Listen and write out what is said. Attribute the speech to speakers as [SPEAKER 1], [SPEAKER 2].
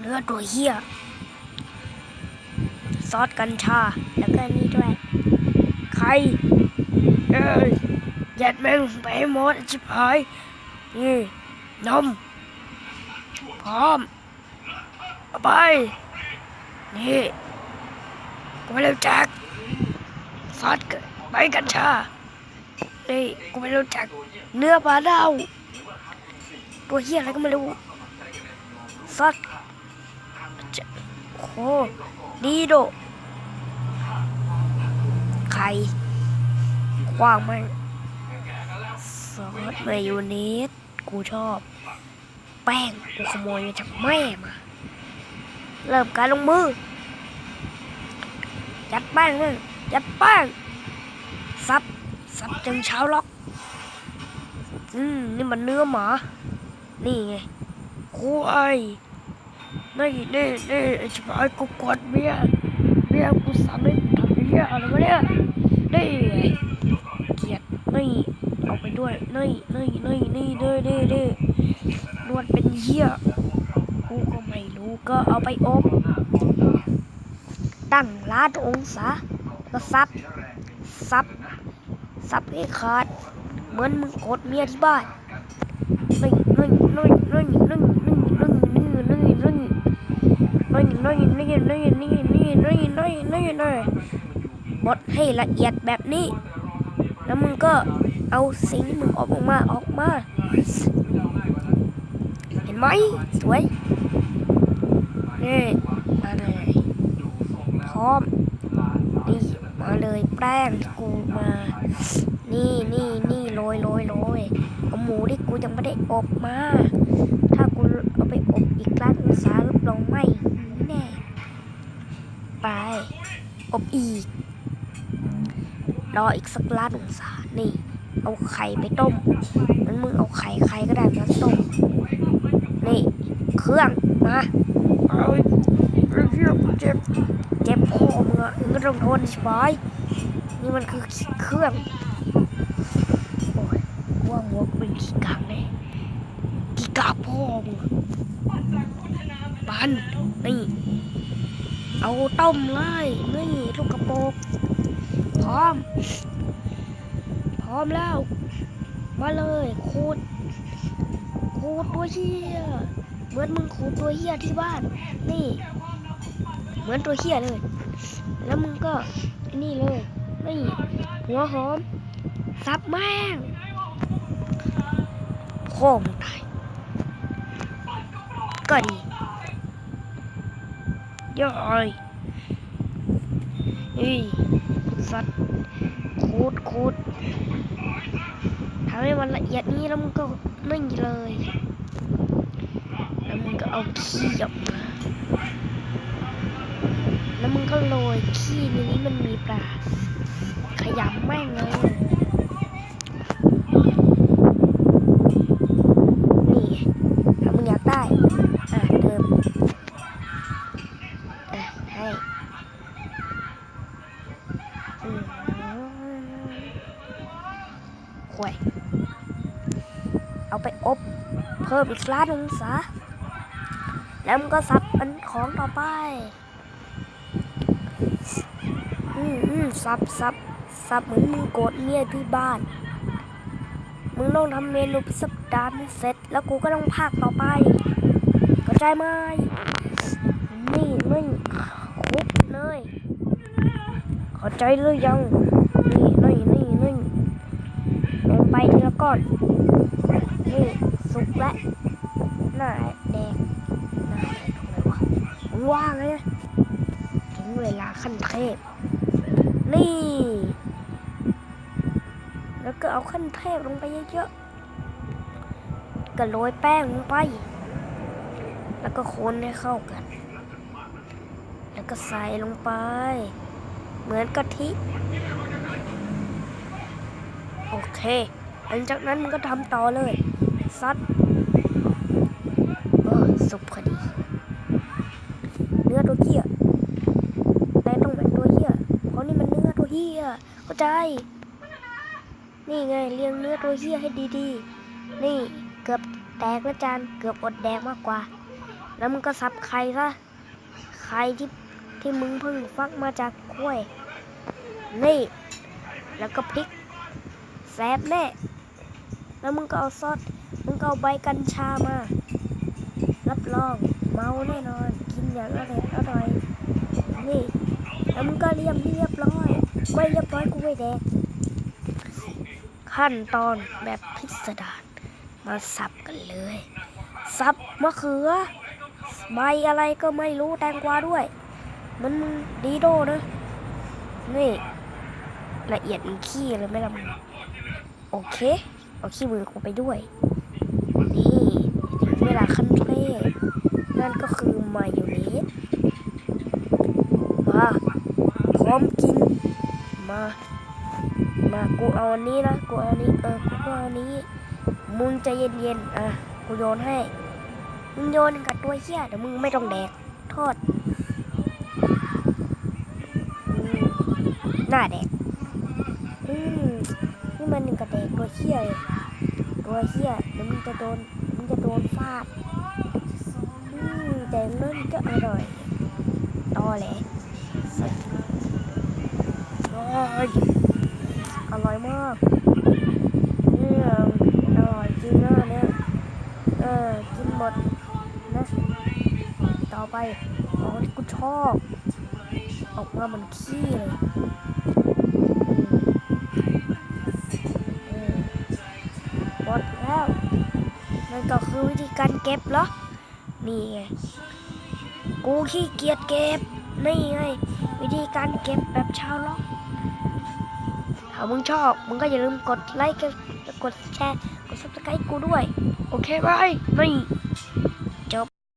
[SPEAKER 1] เนื้อตัวเหี้ย ซอสกัญชา แล้วก็นี่ด้วย ไข่เอ้ยยัดแม่งไปให้หมดชิบหาย นี่ นม พร้อมเอาไป นี่กูไม่รู้จัก ซอสกใบกัญชา นี่กูไม่รู้จัก เนื้อปลาเน่าตัวเหี้ยอะไรก็ไม่รู้ซอส โอ้ดีโดไข่ขว้างไหมซอสมายองเนสกูชอบ แป้งกูขโมยมาจากแม่มา เริ่มการลงมือ ยัดแป้งมึงยัดแป้งซับซับจนเช้าล็อก อืม นี่มันเนื้อหมา นี่ไงควาย นี่นี่นี่ไอ้ชิบหายกูกดเมียเมียกูสั่งให้ทำเมียอะไรวะเนี่ยนี่เกียดนี่เอาไปด้วยนี่นี่นี่นี่นี่นี่นี่นวดเป็นเหี้ยกูก็ไม่รู้ก็เอาไปอบตั้งร้านองศาแล้วก็ซับซับซับให้ขาดเหมือนมึงกดเมียที่บ้านนึ่นึ่นึ่นึ่งนึ่ นึ่งนึ่งนึ่งนึ่งนึ่งนึ่งนึ่งนึ่งนึ่งบดให้ละเอียดแบบนี้ แล้วมึงก็เอาสิ่งที่มึงออกมาออกมา เห็นไหมสวยนี่มาเลยพร้อมนี่มาเลยแป้งที่กูมา นี่นี่นี่โรยโรยโรยเอาหมูที่กูยังไม่ได้อบมา ถ้ากูเอาไปอบอีกล้านองศารับรองไหมแน่ ไป อบอีก รออีกสักล้านองศานี่ เอาไข่ไปต้มมันมึงเอาไข่ใครก็ได้มาต้ม นี่ เครื่องมาเอาไอ้เหี้ยกูเจ็บ เจ็บคอมึงอะมึงก็ต้องทนสบายนี่มันคือเครื่องโอ้ยว่าหัวกูเป็นขี้กากแน่ขี้กากพ่อมึงอะปันนี่ เอาต้มเลยนี่ลูกกระโปงพร้อม พร้อมแล้ว มาเลยขูดขูดตัวเฮียเหมือนมึงขูดตัวเฮียที่บ้าน นี่ เหมือนตัวเฮียเลย แล้วมึงก็นี่เลยนี่หัวหอมซับแม่งโค้งตายก็ดี ย่อยอีสัตว์คูดคูดทำให้มันละเอียดนี้แล้วมึงก็นึ่งเลย แล้วมึงก็เอาขี้ออกมาแล้วมึงก็โรยขี้ในนี้มันมีปลาขยำแม่งเลย เพิ่มอีกล้านองศาแล้วมันก็ซับเป็นของต่อไป อืมอืมซับซับซับเหมือนมึงโกรธเมียที่บ้าน มึงต้องทำเมนูพิสดารให้เสร็จ แล้วกูก็ต้องพากต่อไปเข้าใจไหมนี่มึงคุกเลยเข้าใจหรือยัง นี่นี่นี่นี่ลงไปทีละก้อน แล้วหน้าแดงหน้าแดงตรงไหนวะมึงว่างเลยนะถึงเวลาขั้นเทพ นี่ แล้วก็เอาขั้นเทพลงไปเยอะๆก็โรยแป้งลงไป แล้วก็คนให้เข้ากัน แล้วก็ใส่ลงไป เหมือนกะทิ โอเคหลังจากนั้นมันก็ทำต่อเลย ซัดเออสุกพอดี เนื้อตัวเกี้ยแต่ต้องเป็นตัวเหี้ยเพราะนี่มันเนื้อตัวเหี้ยเข้าใจ นี่ไงเลี้ยงเนื้อตัวเหี้ยให้ดีๆ นี่เกือบแตกแล้วจานเกือบอดแดกมากกว่า แล้วมึงก็สับไข่ซะไข่ที่ที่มึงเพิ่งฟักมาจากกล้วย นี่ แล้วก็พริกแซบแน่ แล้วมึงก็เอาซอส ก็เอาใบกัญชามา รับรองเมาแน่นอน กินอย่างอร่อยอร่อยนี่แล้วมึงก็เรียมเรียบร้อยไม่เรียบร้อยกูไม่แดกขั้นตอนแบบพิสดารมาสับกันเลยสับมะเขือใบอะไรก็ไม่รู้แตงกวาด้วย มันดีโดนะนี่ละเอียดมันขี้เลยไม่ละมึงโอเค เอาขี้มือกูไปด้วย นี่ถึงเวลาขั้นเทศ นั่นก็คือมายองเนสมาพร้อมกินมา มากูเอาอันนี้นะกูเอาอันนี้เออกูเอาอันนี้ มึงใจเย็นๆอะกูโยนให้มึงโยนกับตัวเหี้ยเดี๋ยวมึงไม่ต้องแดกโทษอืมหน้าแดกอืมนี่มันหนึ่งกระแดกตัวเหี้ยเลยตัวเหี้ยเดี๋ยวมึงจะโดนมึงจะโดนฟาด อืมแต่นั่นก็อร่อยตอแหละสัสโอ้ยอร่อยมากเนี่ยอร่อยจริงนะเนี่ยเออกินหมดนะต่อไปของที่กูชอบออกมาเหมันขี้เลยอืมหมดแล้วนั่นก็คือวิธีการเก็บเหรอ นี่ไง กูขี้เกียจเก็บ นี่ไง วิธีการเก็บแบบชาวล็อกถ้ามึงชอบ มึงก็อย่าลืมกดไลค์ กดแชร์ กดซับสไครต์กูด้วย โอเคบายนี่